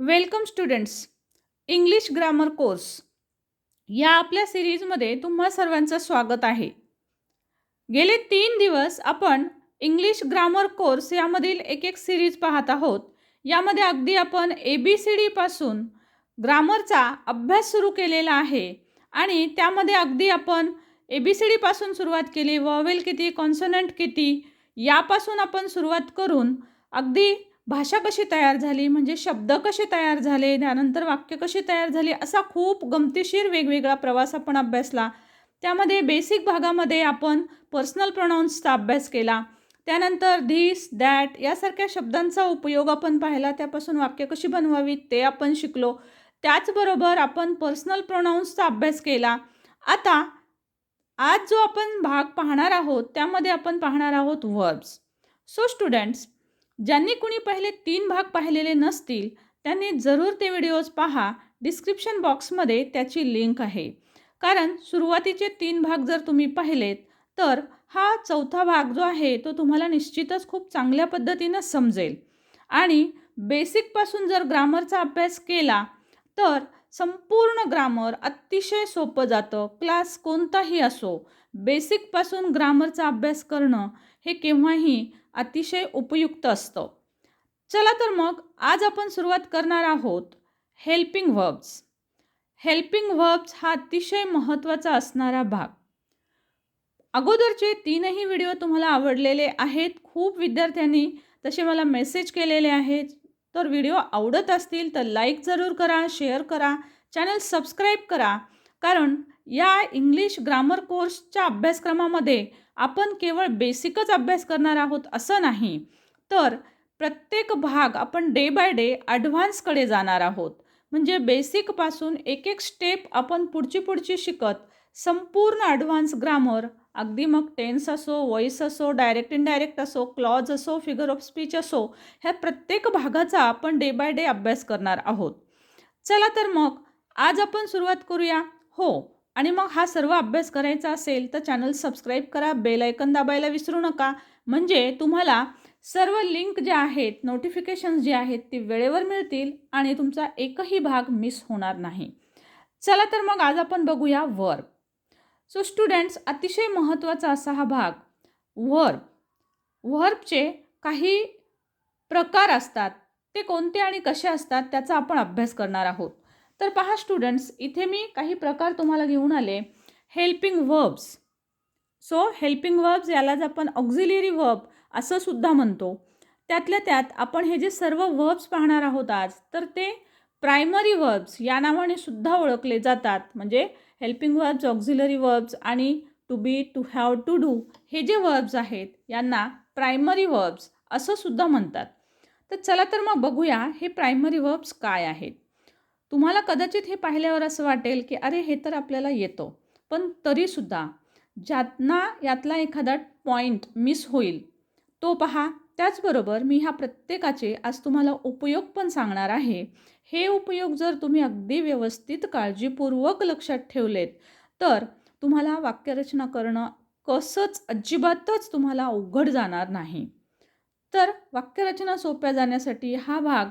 Welcome students. English grammar course या आपल्या सिरीजमध्ये तुम्हा सर्वांचं स्वागत आहे. गेले तीन दिवस आपण इंग्लिश ग्रामर कोर्स यामधील एक एक सिरीज पाहत आहोत. यामध्ये अगदी आपण ए बी सी डीपासून ग्रामरचा अभ्यास सुरू केलेला आहे. आणि त्यामध्ये अगदी आपण ए बी सी डीपासून सुरुवात केली वॉवेल किती कॉन्सनंट किती यापासून आपण सुरुवात करून अगदी भाषा कशी तयार झाली? म्हणजे शब्द कसे तयार झाले? त्यानंतर वाक्य कशी तयार झाली? असा खूप गमतीशीर वेगवेगळा प्रवास आपण अभ्यासला. त्यामध्ये बेसिक भागामध्ये आपण पर्सनल प्रोनाऊन्सचा अभ्यास केला. त्यानंतर धिस दॅट यासारख्या शब्दांचा उपयोग आपण पाहिला. त्यापासून वाक्य कशी बनवावीत ते आपण शिकलो. त्याचबरोबर आपण पर्सनल प्रोनाऊन्सचा अभ्यास केला. आता आज जो आपण भाग पाहणार आहोत त्यामध्ये आपण पाहणार आहोत वर्ब्स सो स्टुडंट्स ज्यांनी कुणी पहिले तीन भाग पाहिलेले नसतील त्यांनी जरूर ते व्हिडिओज पहा. डिस्क्रिप्शन बॉक्समध्ये त्याची लिंक आहे. कारण सुरुवातीचे तीन भाग जर तुम्ही पाहिलेत तर हा चौथा भाग जो आहे तो तुम्हाला निश्चितच खूप चांगल्या पद्धतीनं समजेल. आणि बेसिकपासून जर ग्रामरचा अभ्यास केला तर संपूर्ण ग्रामर अतिशय सोपं जातं. क्लास कोणताही असो बेसिकपासून ग्रामरचा अभ्यास करणं हे केव्हाही अतिशय उपयुक्त असतं. चला तर मग आज आपण सुरुवात करणार आहोत हेल्पिंग व्हर्ब्स हेल्पिंग व्हर्ब्स हा अतिशय महत्त्वाचा असणारा भाग. अगोदरचे तीनही व्हिडिओ तुम्हाला आवडलेले आहेत. खूप विद्यार्थ्यांनी तसे मला मेसेज केलेले आहेत. तर व्हिडिओ आवडत असतील तर लाईक जरूर करा शेअर करा चॅनल सबस्क्राईब करा. कारण या इंग्लिश ग्रामर कोर्सच्या अभ्यासक्रमामध्ये आपण केवळ बेसिकच अभ्यास करणार आहोत असं नाही. तर प्रत्येक भाग आपण डे बाय डे ॲडव्हान्सकडे जाणार आहोत. म्हणजे बेसिकपासून एक एक स्टेप आपण पुढची पुढची शिकत संपूर्ण ॲडव्हान्स ग्रामर अगदी मग टेन्स असो वॉईस असो डायरेक्ट इनडायरेक्ट असो क्लॉज असो फिगर ऑफ स्पीच असो ह्या प्रत्येक भागाचा आपण डे बाय डे अभ्यास करणार आहोत. चला तर मग आज आपण सुरुवात करूया. हो आणि मग हा सर्व अभ्यास करायचा असेल तर चॅनल सबस्क्राईब करा बेल ऐकन दाबायला विसरू नका. म्हणजे तुम्हाला सर्व लिंक जे आहेत नोटिफिकेशन्स जे आहेत ती वेळेवर मिळतील आणि तुमचा एकही भाग मिस होणार नाही. चला तर मग आज आपण बघूया वर्ब सो स्टुडंट्स अतिशय महत्त्वाचा असा हा भाग. वर्ब वर्बचे काही प्रकार असतात. ते कोणते आणि कसे असतात त्याचा आपण अभ्यास करणार आहोत. तर पहा स्टुडंट्स इथे मी काही प्रकार तुम्हाला घेऊन आले. Helping verbs so helping verbs यालाच आपण ऑक्झिलिरी वर्ब असं सुद्धा म्हणतो. त्यातल्या त्यात आपण हे जे सर्व वर्ब्स पाहणार आहोत आज तर ते प्रायमरी वर्ब्स या नावाने सुद्धा ओळखले जातात. म्हणजे हेल्पिंग वर्ब्स ऑक्झिलरी वर्ब्स आणि to be to have to do हे जे वर्ब्स आहेत यांना प्रायमरी वर्ब्स असं सुद्धा म्हणतात. तर चला तर मग बघूया हे प्रायमरी वर्ब्स काय आहेत. तुम्हाला कदाचित हे पाहिल्यावर असं वाटेल की अरे हे तर आपल्याला येतो. पण तरीसुद्धा ज्यांना यातला एखादा पॉईंट मिस होईल तो पहा. त्याचबरोबर मी ह्या प्रत्येकाचे आज तुम्हाला उपयोग पण सांगणार आहे. हे उपयोग जर तुम्ही अगदी व्यवस्थित काळजीपूर्वक लक्षात ठेवलेत तर तुम्हाला वाक्यरचना करणं कसंच अजिबातच तुम्हाला अवघड जाणार नाही. तर वाक्यरचना सोप्या जाण्यासाठी हा भाग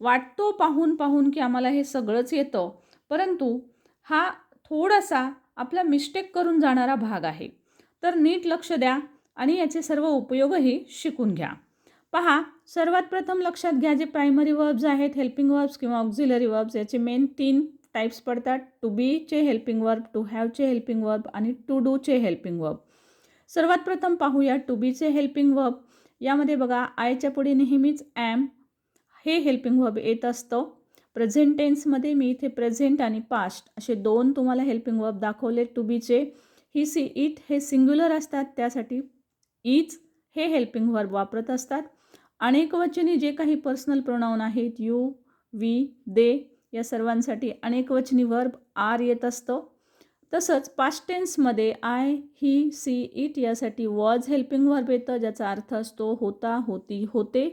वाटतो पाहून पाहून की आम्हाला हे सगळंच येतं परंतु हा थोडासा आपला मिस्टेक करून जाणारा भाग आहे. तर नीट लक्ष द्या. आणि याचे सर्व उपयोगही शिकून घ्या. पहा सर्वात प्रथम लक्षात घ्या जे प्रायमरी वर्ब्स आहेत हेल्पिंग वर्ब्स किंवा ऑक्झिलरी वर्ब्स याचे मेन तीन टाईप्स पडतात. टू बीचे हेल्पिंग वर्ब टू हॅवचे हेल्पिंग वर्ब आणि टू डूचे हेल्पिंग वर्ब सर्वात प्रथम पाहूया टू बीचे हेल्पिंग वर्ब यामध्ये बघा आयच्या पुढे नेहमीच ॲम हे हेल्पिंग वर्ब येत असतं. प्रेझेंट टेन्समध्ये मी इथे प्रेझेंट आणि पास्ट असे दोन तुम्हाला हेल्पिंग वर्ब दाखवले. टू बीचे ही सी इट हे सिंग्युलर असतात त्यासाठी इज हे हेल्पिंग वर्ब वापरत असतात. अनेकवचनी जे काही पर्सनल प्रोनाऊन आहेत यू वी दे या सर्वांसाठी अनेकवचनी वर्ब आर येत असतं. तसंच पास्ट टेन्समध्ये आय ही सी इट यासाठी वॉज हेल्पिंग वर्ब येतं ज्याचा अर्थ असतो होता होती होते.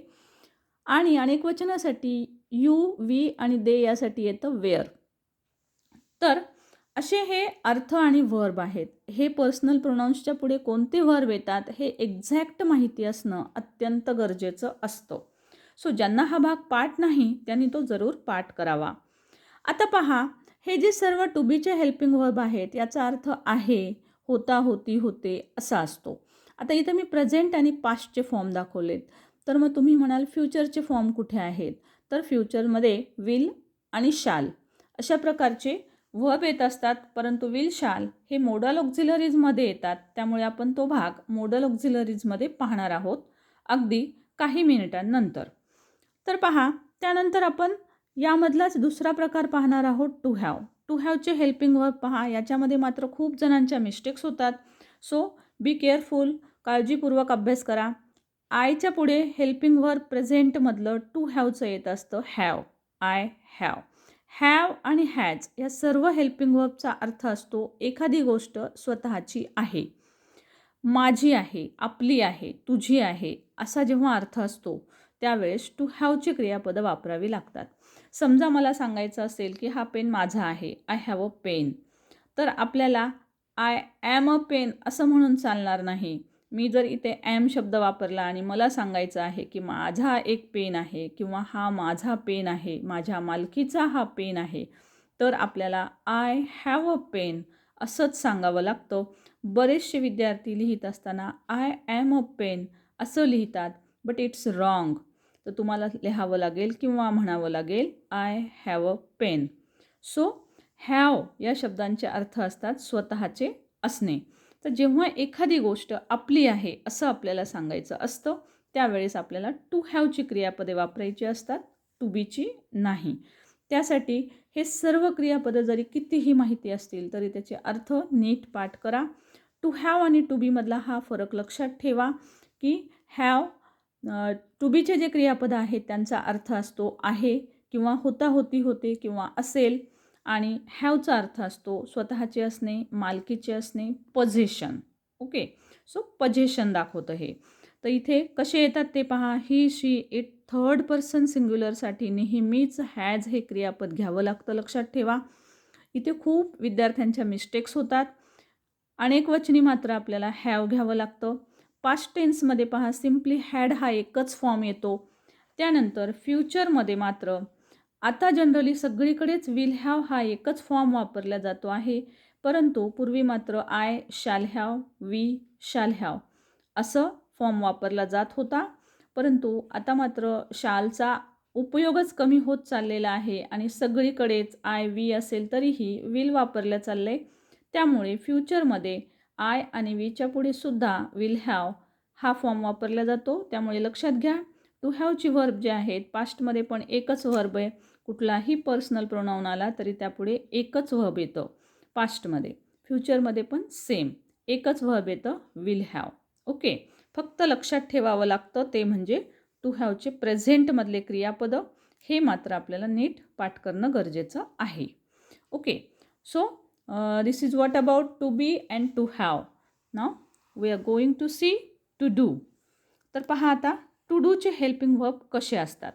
आणि अनेक वचनासाठी यू वी आणि दे यासाठी येतं वेअर तर असे हे अर्थ आणि वर्ब आहेत. हे पर्सनल प्रोनाऊन्सच्या पुढे कोणते वर्ब येतात हे एक्झॅक्ट माहिती असणं अत्यंत गरजेचं असतं. सो ज्यांना हा भाग पाठ नाही त्यांनी तो जरूर पाठ करावा. आता पहा हे जे सर्व टू बीचे हेल्पिंग वर्ब आहेत याचा अर्थ आहे होता होती होते असा असतो. आता इथं मी प्रेझेंट आणि पास्टचे फॉर्म दाखवलेत. तर मग तुम्ही म्हणाल फ्युचरचे फॉर्म कुठे आहेत? तर फ्युचरमध्ये विल आणि शाल अशा प्रकारचे व्हब येत असतात परंतु विल शाल हे मोडल ऑक्झिलरीजमध्ये येतात. त्यामुळे आपण तो भाग मोडल ऑक्झिलरीजमध्ये पाहणार आहोत अगदी काही मिनिटांनंतर. तर पहा त्यानंतर आपण यामधलाच दुसरा प्रकार पाहणार आहोत टू हॅव टू हॅवचे हेल्पिंग वर्ब पहा याच्यामध्ये मात्र खूप जणांच्या मिस्टेक्स होतात. सो बी केअरफुल काळजीपूर्वक अभ्यास करा. आयच्या पुढे हेल्पिंग वर्ब प्रेझेंटमधलं टू हॅवचं येत असतं हॅव आय हॅव हॅव आणि हॅज या सर्व हेल्पिंग वर्बचा अर्थ असतो एखादी गोष्ट स्वतःची आहे. माझी आहे आपली आहे तुझी आहे असा जेव्हा अर्थ असतो त्यावेळेस टू हॅवची क्रियापदं वापरावी लागतात. समजा मला सांगायचं असेल की हा पेन माझा आहे आय हॅव अ पेन तर आपल्याला आय ॲम अ पेन असं म्हणून चालणार नाही. मी जर इथे ॲम शब्द वापरला आणि मला सांगायचं आहे की माझा एक पेन आहे किंवा हा माझा पेन आहे माझ्या मालकीचा हा पेन आहे तर आपल्याला आय हॅव अ पेन असंच सांगावं लागतं. बरेचसे विद्यार्थी लिहित असताना आय ॲम अ पेन असं लिहितात बट इट्स रॉंग तर तुम्हाला लिहावं लागेल किंवा म्हणावं लागेल I have a pen so have या शब्दांचे अर्थ असतात स्वतःचे असणे. तर जेव्हा एखादी गोष्ट आपली आहे असं आपल्याला सांगायचं असतं त्यावेळेस आपल्याला टू हॅवची क्रियापदे वापरायची असतात टू बीची नाही. त्यासाठी हे सर्व क्रियापदं जरी कितीही माहिती असतील तरी त्याचे अर्थ नीट पाठ करा. टू हॅव आणि टू बीमधला हा फरक लक्षात ठेवा की हॅव टू बीचे जे क्रियापद आहेत त्यांचा अर्थ असतो आहे किंवा होता होती होते किंवा असेल आणि हॅवचा अर्थ असतो स्वतःचे असणे मालकीचे असणे पझेशन ओके सो पझेशन दाखवतं हे. तर इथे कसे येतात ते पहा. He she it third person सिंग्युलरसाठी नेहमीच हॅज हे क्रियापद घ्यावं लागतं. लक्षात ठेवा. इथे खूप विद्यार्थ्यांच्या मिस्टेक्स होतात. अनेक वचनी मात्र आपल्याला हॅव घ्यावं लागतं. पास्ट टेन्समध्ये पहा. सिम्पली हॅड हा एकच फॉर्म येतो. त्यानंतर फ्युचरमध्ये मात्र आता जनरली सगळीकडेच विल हॅव हा एकच फॉर्म वापरला जातो आहे. परंतु पूर्वी मात्र I shall have we shall have असं फॉर्म वापरला जात होता. परंतु आता मात्र शालचा उपयोगच कमी होत चाललेला आहे आणि सगळीकडेच आय वी असेल तरीही विल वापरलं चाललं आहे त्यामुळे फ्युचरमध्ये आय आणि वीच्या पुढे सुद्धा विल हॅव हा फॉर्म वापरला जातो. त्यामुळे लक्षात घ्या. टू हॅवची व्हर्ब जे आहेत पास्टमध्ये पण एकच व्हर्ब आहे. कुठलाही पर्सनल प्रोनाऊन आला तरी त्यापुढे एकच व्हब येतं पास्टमध्ये. फ्युचरमध्ये पण सेम एकच व्हब येतं विल हॅव. ओके? फक्त लक्षात ठेवावं लागतं ते म्हणजे टू हॅवचे प्रेझेंटमधले क्रियापदं हे मात्र आपल्याला नीट पाठ करणं गरजेचं आहे. Okay? So this is what about to be and to have now we are going to see to do तर पहा आता टू डूचे हेल्पिंग वर्ब कसे असतात?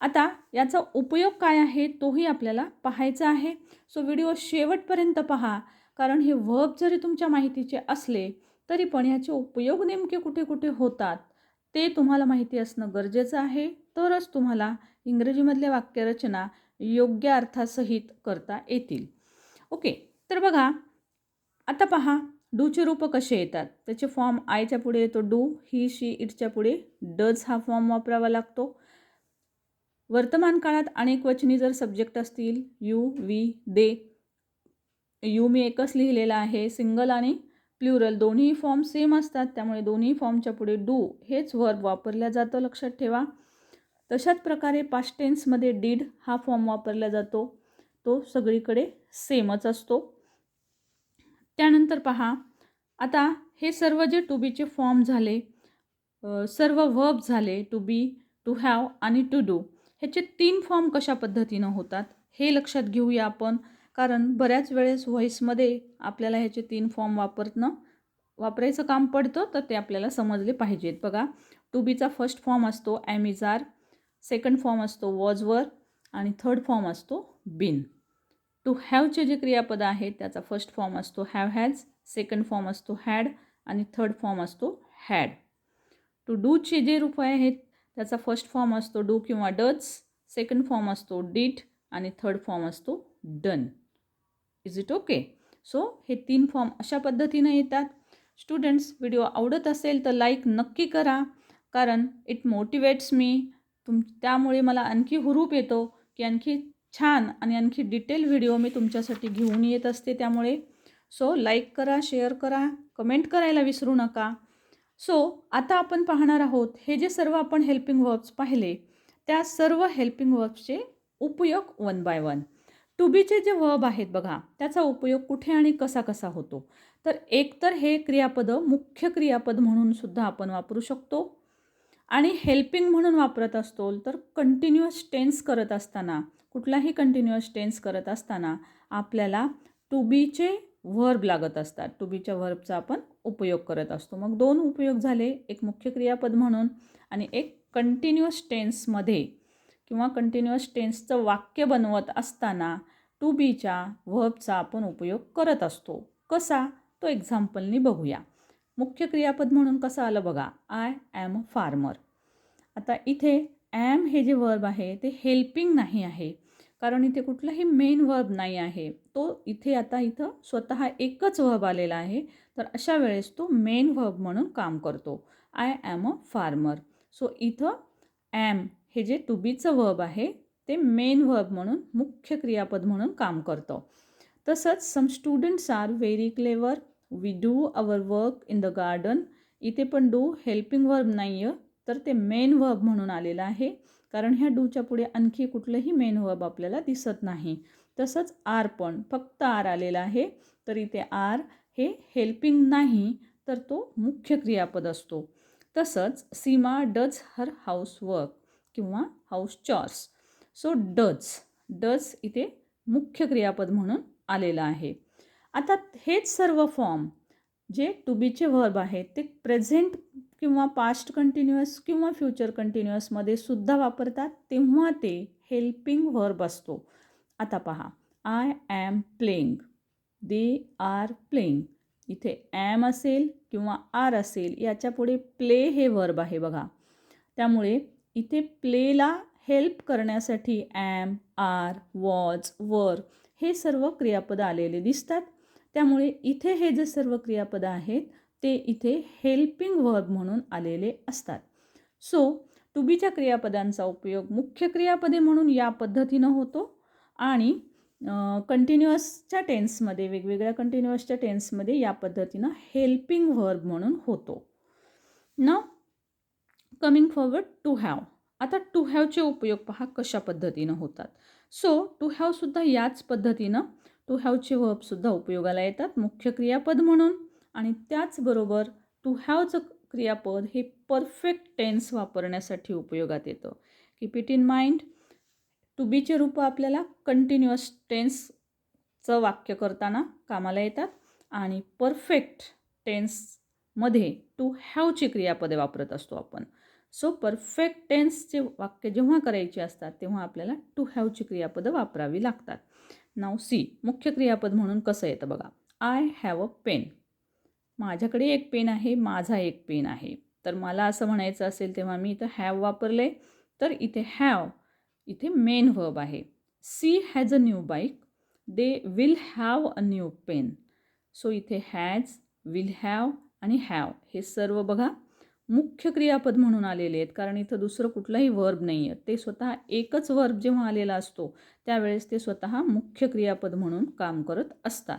आता याचा उपयोग काय आहे तोही आपल्याला पाहायचा आहे. सो व्हिडिओ शेवटपर्यंत पहा. कारण हे वर्ब जरी तुमच्या माहितीचे असले तरी पण याचे उपयोग नेमके कुठे कुठे होतात ते तुम्हाला माहिती असणं गरजेचं आहे. तरच तुम्हाला इंग्रजीमधल्या वाक्यरचना योग्य अर्थासहित करता येतील. ओके तर बघा आता पहा डूचे रूप कसे येतात? त्याचे फॉर्म आयच्या पुढे येतो डू ही शी इटच्या पुढे डज हा फॉर्म वापरावा लागतो. वर्तमान काळात अनेक वचनी जर सब्जेक्ट असतील you we they you me एकच लिहिलेला आहे सिंगल आणि प्ल्युरल दोन्ही फॉर्म सेम असतात त्यामुळे दोन्ही फॉर्मच्या पुढे डू हेच वर्ब वापरल्या जातं लक्षात ठेवा. तशाच प्रकारे पास्ट टेन्समध्ये डीड हा फॉर्म वापरला जातो तो सगळीकडे सेमच असतो. त्यानंतर पहा आता हे सर्व जे टू बीचे फॉर्म झाले सर्व वर्ब झाले टू बी टू हॅव आणि टू डू ह्याचे तीन फॉर्म कशा पद्धतीनं होतात हे लक्षात घेऊया आपण. कारण बऱ्याच वेळेस व्हॉईसमध्ये आपल्याला ह्याचे तीन फॉर्म वापरणं वापरायचं काम पडतं तर ते आपल्याला समजले पाहिजेत. बघा टू बीचा फर्स्ट फॉर्म असतो ॲमिझार सेकंड फॉर्म असतो वॉजवर आणि थर्ड फॉर्म असतो बिन टू हॅवचे जे क्रियापद आहेत त्याचा फर्स्ट फॉर्म असतो हॅव हॅज सेकंड फॉर्म असतो हॅड आणि थर्ड फॉर्म असतो हॅड टू डूचे जे रूप आहेत त्याचा फर्स्ट फॉर्म असतो डू किंवा डच सेकंड फॉर्म असतो डीट आणि थर्ड फॉर्म असतो done. Is it okay so हे तीन फॉर्म अशा पद्धतीनं येतात. स्टुडंट्स व्हिडिओ आवडत असेल तर लाईक नक्की करा कारण इट मोटिवेट्स मी तुम त्यामुळे मला आणखी हुरूप येतो की आणखी छान आणि आणखी डिटेल व्हिडिओ मी तुमच्यासाठी घेऊन येत असते त्यामुळे. सो लाईक करा शेअर करा कमेंट करायला विसरू नका. सो आता आपण पाहणार आहोत हे जे सर्व आपण हेल्पिंग वर्ब्स पाहिले त्या सर्व हेल्पिंग वर्ब्सचे उपयोग वन बाय वन टू बीचे जे वर्ब आहेत बघा त्याचा उपयोग कुठे आणि कसा कसा होतो? तर एकतर हे क्रियापद मुख्य क्रियापद म्हणून सुद्धा आपण वापरू शकतो. आणि हेल्पिंग म्हणून वापरत असतो तर कंटिन्युअस टेन्स करत असताना कुठलाही कंटिन्युअस टेन्स करत असताना आपल्याला टू बीचे व्हर्ब लागत असतात. टू बीच्या व्हर्बचा आपण उपयोग करत असतो. मग दोन उपयोग झाले एक मुख्य क्रियापद म्हणून आणि एक कंटिन्युअस टेन्समध्ये किंवा कंटिन्युअस टेन्सचं वाक्य बनवत असताना टू बीच्या व्हर्बचा आपण उपयोग करत असतो. कसा? तो एक्झाम्पलनी बघूया. मुख्य क्रियापद म्हणून कसं आलं बघा? आय ॲम अ फार्मर आता इथे ॲम हे जे वर्ब आहे ते हेल्पिंग नाही आहे. कारण इथे कुठलाही मेन वर्ब नाही आहे. तो इथे आता इथं स्वतः एकच वर्ब आलेला आहे. तर अशा वेळेस तो मेन वर्ब म्हणून काम करतो. I am a farmer so इथं ॲम हे जे टू बीचं वर्ब आहे ते मेन वर्ब म्हणून मुख्य क्रियापद म्हणून काम करतं. तसंच some students are very clever we do our work in the garden इथे पण डू हेल्पिंग वर्ब नाही आहे तर ते मेन वर्ब म्हणून आलेलं आहे. कारण ह्या डूच्या पुढे आणखी कुठलंही मेन वर्ब आपल्याला दिसत नाही. तसंच आर पण फक्त आर आलेला आहे. तर इथे आर हे हेल्पिंग नाही तर तो मुख्य क्रियापद असतो. तसंच Seema does her house work किंवा house chores so does does इथे मुख्य क्रियापद म्हणून आलेलं आहे. आता हेच सर्व फॉर्म जे टू बीचे व्हर्ब आहेत ते प्रेझेंट किंवा पास्ट कंटिन्युअस किंवा फ्युचर कंटिन्युअसमध्ये सुद्धा वापरतात तेव्हा ते हेल्पिंग व्हर्ब असतो. आता पहा I am playing they are playing इथे ॲम असेल किंवा आर असेल याच्यापुढे प्ले हे वर्ब आहे बघा. त्यामुळे इथे प्लेला हेल्प करण्यासाठी ॲम आर वॉज वर हे सर्व क्रियापदं आलेले दिसतात. त्यामुळे इथे हे जे सर्व क्रियापदं आहेत ते इथे हेल्पिंग वर्ब म्हणून आलेले असतात. सो टू बीच्या क्रियापदांचा उपयोग मुख्य क्रियापदे म्हणून या पद्धतीनं होतो आणि कंटिन्युअसच्या टेन्समध्ये वेगवेगळ्या कंटिन्युअसच्या टेन्समध्ये या पद्धतीनं हेल्पिंग वर्ब म्हणून होतो. न कमिंग फॉरवर्ड टू हॅव आता टू हॅवचे उपयोग पहा कशा पद्धतीनं होतात. सो टू हॅवसुद्धा याच पद्धतीनं टू हॅवचे वर्बसुद्धा उपयोगाला येतात मुख्य क्रियापद म्हणून. आणि त्याचबरोबर टू हॅवचं क्रियापद हे परफेक्ट टेन्स वापरण्यासाठी उपयोगात येतं. Keep it in mind to बीचे रूप आपल्याला कंटिन्युअस टेन्सचं वाक्य करताना कामाला येतात आणि परफेक्ट टेन्समध्ये टू हॅवची क्रियापदे वापरत असतो आपण. सो परफेक्ट टेन्सचे वाक्य जेव्हा करायचे असतात तेव्हा आपल्याला टू हॅवची क्रियापदं वापरावी लागतात. नाव सी मुख्य क्रियापद म्हणून कसं येतं बघा. आय हॅव अ पेन माझ्याकडे एक पेन आहे माझा एक पेन आहे. तर मला असं म्हणायचं असेल तेव्हा मी इथं हॅव वापरले तर इथे हॅव इथे मेन वर्ब आहे. She has a new bike they will have a new pen so इथे हॅज विल हॅव आणि हॅव हे सर्व बघा. मुख्य क्रियापद म्हणून आलेले आहेत. कारण इथं दुसरं कुठलाही वर्ब नाही आहे ते स्वतः एकच वर्ब जेव्हा आलेला असतो त्यावेळेस ते स्वतः मुख्य क्रियापद म्हणून काम करत असतात.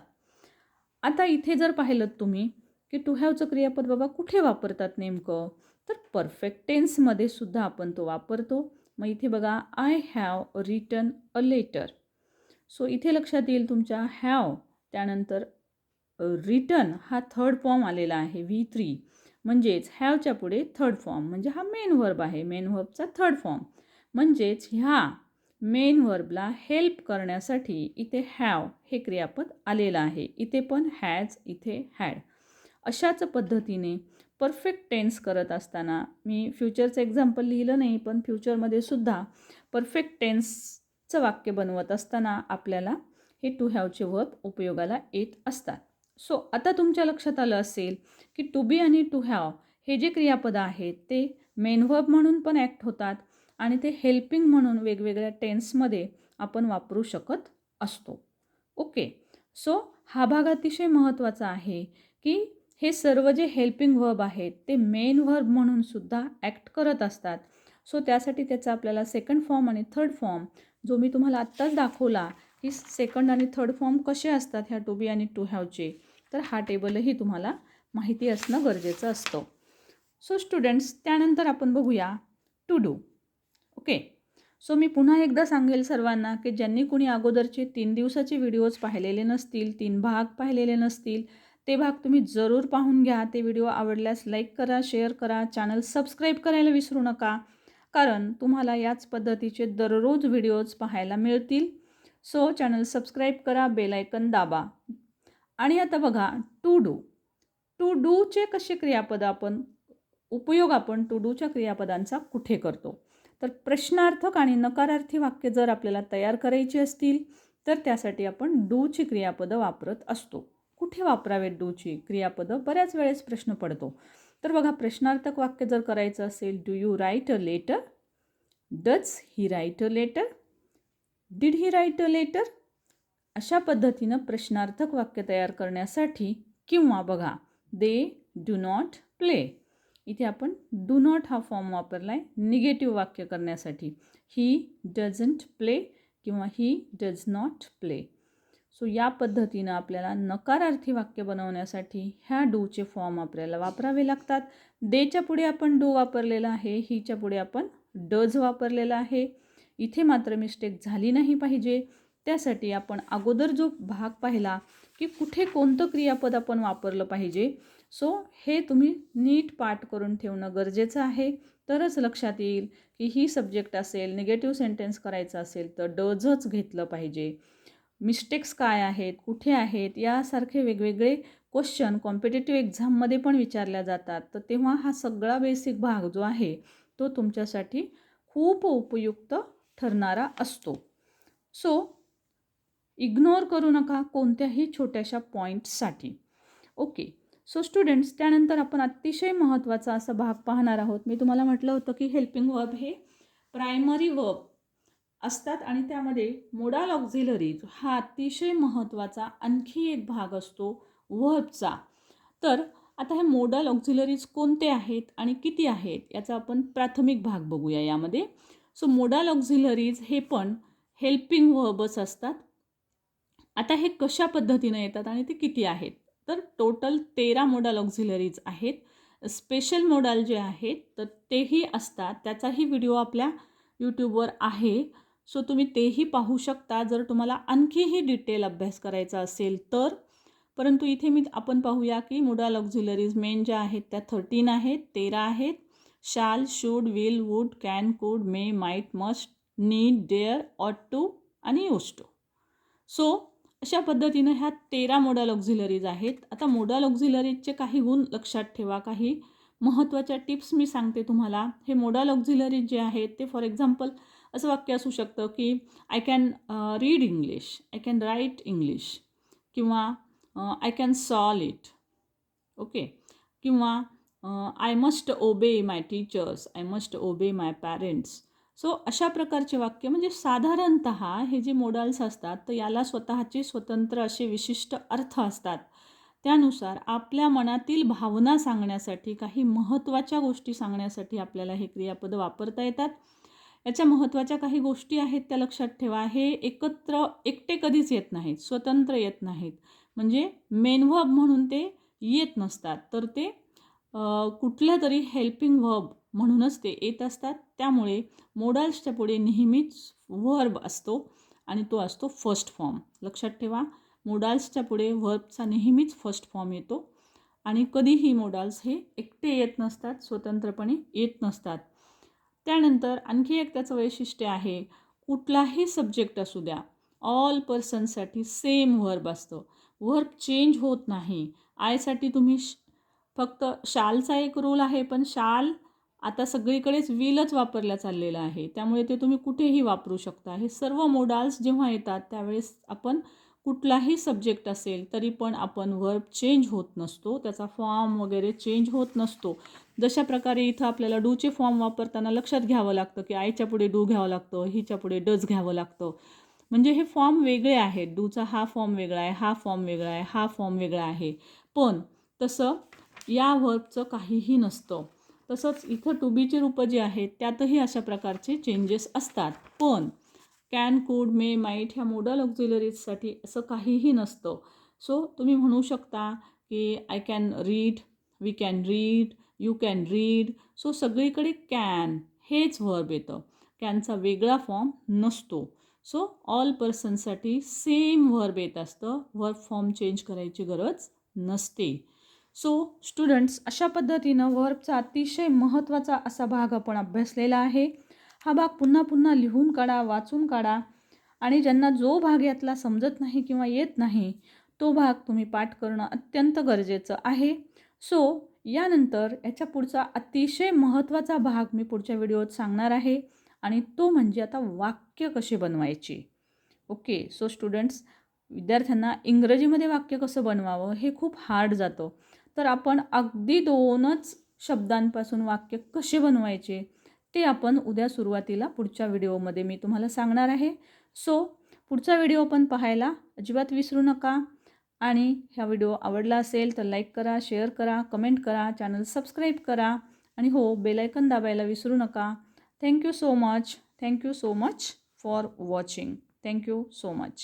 आता इथे जर पाहिलं तुम्ही की टू हॅवचं क्रियापद बाबा कुठे वापरतात नेमकं? तर परफेक्ट टेन्समध्ये सुद्धा आपण तो वापरतो. मग इथे बघा I have written a letter so इथे लक्षात येईल तुमच्या हॅव त्यानंतर रिटन हा थर्ड फॉर्म आलेला आहे व्ही थ्री म्हणजेच हॅवच्या पुढे थर्ड फॉर्म म्हणजे हा मेन वर्ब आहे मेन वर्बचा थर्ड फॉर्म म्हणजेच ह्या मेन वर्बला हेल्प करण्यासाठी इथे हॅव हे क्रियापद आलेलं आहे. इथे पण हॅज इथे हॅड अशाच पद्धतीने परफेक्ट टेन्स करत असताना मी फ्युचरचं एक्झाम्पल लिहिलं नाही पण फ्युचरमध्ये सुद्धा परफेक्ट टेन्सचं वाक्य बनवत असताना आपल्याला हे टू हॅवचे वर्ब उपयोगाला येत असतात. सो आता तुमच्या लक्षात आलं असेल की टू बी आणि टू हॅव हे जे क्रियापद आहेत ते मेन वर्ब म्हणून पण ॲक्ट होतात आणि ते हेल्पिंग म्हणून वेगवेगळ्या टेन्समध्ये आपण वापरू शकत असतो. ओके सो हा भाग अतिशय महत्त्वाचा आहे की हे सर्व जे हेल्पिंग व्हर्ब आहेत ते मेन व्हर्ब म्हणून सुद्धा ॲक्ट करत असतात. सो त्यासाठी त्याचा आपल्याला सेकंड फॉर्म आणि थर्ड फॉर्म जो मी तुम्हाला आत्ताच दाखवला की सेकंड आणि थर्ड फॉर्म कसे असतात ह्या टू बी आणि टू हॅवचे तर हा टेबलही तुम्हाला माहिती असणं गरजेचं असतं. सो स्टुडंट्स त्यानंतर आपण बघूया टू डू ओके सो मी पुन्हा एकदा सांगेल सर्वांना की ज्यांनी कुणी अगोदरचे तीन दिवसाचे व्हिडिओज पाहिलेले नसतील तीन भाग पाहिलेले नसतील ते भाग तुम्ही जरूर पाहून घ्या. ते व्हिडिओ आवडल्यास लाईक करा शेअर करा चॅनल सबस्क्राईब करायला विसरू नका. कारण तुम्हाला याच पद्धतीचे दररोज व्हिडिओज पाहायला मिळतील. सो चॅनल सबस्क्राईब करा बेलायकन दाबा. आणि आता बघा टू डू. टू डूचे कसे क्रियापद आपण उपयोग आपण टू डूच्या क्रियापदांचा कुठे करतो? तर प्रश्नार्थक आणि नकारार्थी वाक्य जर आपल्याला तयार करायची असतील तर त्यासाठी आपण डूची क्रियापदं वापरत असतो. कुठे वापरावेत डूची? क्रियापदं? बऱ्याच वेळेस प्रश्न पडतो. तर बघा प्रश्नार्थक वाक्य जर करायचं असेल do you write a letter does he write a letter did he write a letter अशा पद्धतीनं प्रश्नार्थक वाक्य तयार करण्यासाठी किंवा बघा दे डू नॉट प्ले इथे आपण डू नॉट हा फॉर्म वापरला आहे निगेटिव्ह वाक्य करण्यासाठी. ही डझंट प्ले किंवा he does not play so या पद्धतीनं आपल्याला नकारार्थी वाक्य बनवण्यासाठी ह्या डूचे फॉर्म आपल्याला वापरावे लागतात. देच्या पुढे आपण डू वापरलेला आहे हिच्या पुढे आपण डज वापरलेला आहे. इथे मात्र मिस्टेक झाली नाही पाहिजे. त्यासाठी आपण अगोदर जो भाग पाहिला की कुठे कोणतं क्रियापद आपण वापरलं पाहिजे. सो हे तुम्ही नीट पाठ करून ठेवणं गरजेचं आहे. तरच लक्षात येईल की ही सब्जेक्ट असेल निगेटिव्ह सेंटेन्स करायचं असेल तर डजच घेतलं पाहिजे. मिस्टेक्स काय आहेत कुठे आहेत यासारखे वेगवेगळे क्वेश्चन कॉम्पिटेटिव्ह एक्झाममध्ये पण विचारल्या जातात. तर तेव्हा हा सगळा बेसिक भाग जो आहे तो तुमच्यासाठी खूप उपयुक्त ठरणारा असतो. सो इग्नोर करू नका कोणत्याही छोट्याशा पॉईंट्ससाठी ओके सो स्टुडंट्स त्यानंतर आपण अतिशय महत्त्वाचा असा भाग पाहणार आहोत. मी तुम्हाला म्हटलं होतं की हेल्पिंग वर्ब हे प्रायमरी वर्ब असतात आणि त्यामध्ये मोडाल ऑक्झिलरीज हा अतिशय महत्त्वाचा आणखी एक भाग असतो व्हर्बचा. तर आता हे मोडल ऑक्झिलरीज कोणते आहेत आणि किती आहेत याचा आपण प्राथमिक भाग बघूया यामध्ये. सो मोडाल ऑक्झिलरीज हे पण हेल्पिंग व्हर्बच असतात. आता हे कशा पद्धतीनं येतात आणि ते किती आहेत? तर टोटल तेरा मोडाल ऑक्झिलरीज आहेत. स्पेशल मोडाल जे आहेत तर तेही असतात. त्याचाही व्हिडिओ आपल्या यूट्यूबवर आहे. सो तुम्ही तेही पाहू शकता. जर तुम्हाला आणखीही डिटेल अभ्यास करायचा असेल तर. परंतु इथे मी आपण पाहूया की मुडाल ऑक्झिलरीज मेन ज्या आहेत त्या थर्टीन आहेत तेरा आहेत. शाल should will would can could may might must need dare ought to आणि यूज टू सो अशा पद्धतीनं ह्या तेरा मोडल ऑक्झिलरीज आहेत. आता मोडल ऑक्झिलरीजचे काही गुण लक्षात ठेवा. काही महत्त्वाच्या टिप्स मी सांगते तुम्हाला. हे मोडल ऑक्झिलरीज जे आहेत ते फॉर एक्झाम्पल असं वाक्य असू शकतं की I can read English I can write English किंवा I can solve it okay किंवा I must obey my teachers I must obey my parents so अशा प्रकारचे वाक्य म्हणजे साधारणत हे जे मोडल्स असतात तर याला स्वतःचे स्वतंत्र असे विशिष्ट अर्थ असतात. त्यानुसार आपल्या मनातील भावना सांगण्यासाठी काही महत्त्वाच्या गोष्टी सांगण्यासाठी आपल्याला हे क्रियापद वापरता येतात. याच्या महत्त्वाच्या काही गोष्टी आहेत त्या लक्षात ठेवा. हे एकत्र एकटे कधीच येत नाहीत. स्वतंत्र येत नाहीत. म्हणजे मेन व्हब म्हणून ते येत नसतात. तर ते कुठल्या तरी हेल्पिंग व्हब म्हणूनच ते येत असतात. त्यामुळे मोडल्सच्या पुढे नेहमीच व्हर्ब असतो आणि तो असतो फर्स्ट फॉर्म लक्षात ठेवा. मोडाल्सच्या पुढे व्हर्बचा नेहमीच फर्स्ट फॉर्म येतो. आणि कधीही मोडाल्स हे एकटे येत नसतात. स्वतंत्रपणे येत नसतात. त्यानंतर आणखी एक त्याचं वैशिष्ट्य आहे कुठलाही सब्जेक्ट असू द्या ऑल पर्सनसाठी सेम व्हर्ब असतं. व्हर्ब चेंज होत नाही. आयसाठी तुम्ही फक्त शालचा एक रोल आहे पण शाल आता सगळीकडेच विलच वापरला चाललेला आहे. त्यामुळे ते तुम्ही कुठेही वापरू शकता. हे सर्व मोडाल्स जेव्हा येतात त्यावेळेस आपण कुठलाही सब्जेक्ट असेल तरी पण आपण वर्ब चेंज होत नसतो. त्याचा फॉर्म वगैरे चेंज होत नसतो. जशा प्रकारे इथं आपल्याला डूचे फॉर्म वापरताना लक्षात घ्यावं लागतं की आईच्या पुढे डू घ्यावं लागतं हिच्या पुढे डज घ्यावं लागतं. म्हणजे हे फॉर्म वेगळे आहेत. डूचा हा फॉर्म वेगळा आहे हा फॉर्म वेगळा आहे हा फॉर्म वेगळा आहे. पण तसं या वर्बचं काहीही नसतं. तसंच इथं टू बीची रूपं जी आहेत त्यातही अशा प्रकारचे चेंजेस असतात. पण कॅन कूड मे माईट ह्या मोडल ऑक्झिलरीजसाठी असं काहीही नसतं. सो तुम्ही म्हणू शकता की I can read we can read you can read so सगळीकडे कॅन हेच व्हर्ब येतं. कॅनचा वेगळा फॉर्म नसतो. सो ऑल पर्सनसाठी सेम व्हर्ब येत असतं. व्हर्ब फॉर्म चेंज करायची गरज नसते. सो स्टुडंट्स अशा पद्धतीनं वर्बचा अतिशय महत्त्वाचा असा भाग आपण अभ्यासलेला आहे. हा भाग पुन्हा पुन्हा लिहून काढा वाचून काढा. आणि ज्यांना जो भाग यातला समजत नाही किंवा येत नाही तो भाग तुम्ही पाठ करणं अत्यंत गरजेचं आहे. सो यानंतर याच्या पुढचा अतिशय महत्त्वाचा भाग मी पुढच्या व्हिडिओत सांगणार आहे आणि तो म्हणजे आता वाक्य कसे बनवायचे. ओके सो स्टुडंट्स विद्यार्थ्यांना इंग्रजीमध्ये वाक्य कसं बनवावं हे खूप हार्ड जातं. तर आपण अगदी दोनच शब्दांपासून वाक्य कसे बनवायचे? ते आपण उद्या सुरुवातीला पुढच्या व्हिडिओमध्ये मी तुम्हाला सांगणार आहे. सो पुढचा व्हिडिओ पण पाहायला अजिबात विसरू नका. आणि ह्या व्हिडिओ आवडला असेल तर लाईक करा शेअर करा कमेंट करा चॅनल सबस्क्राईब करा. आणि हो बेलायकन दाबायला विसरू नका. Thank you so much thank you so much for watching thank you so much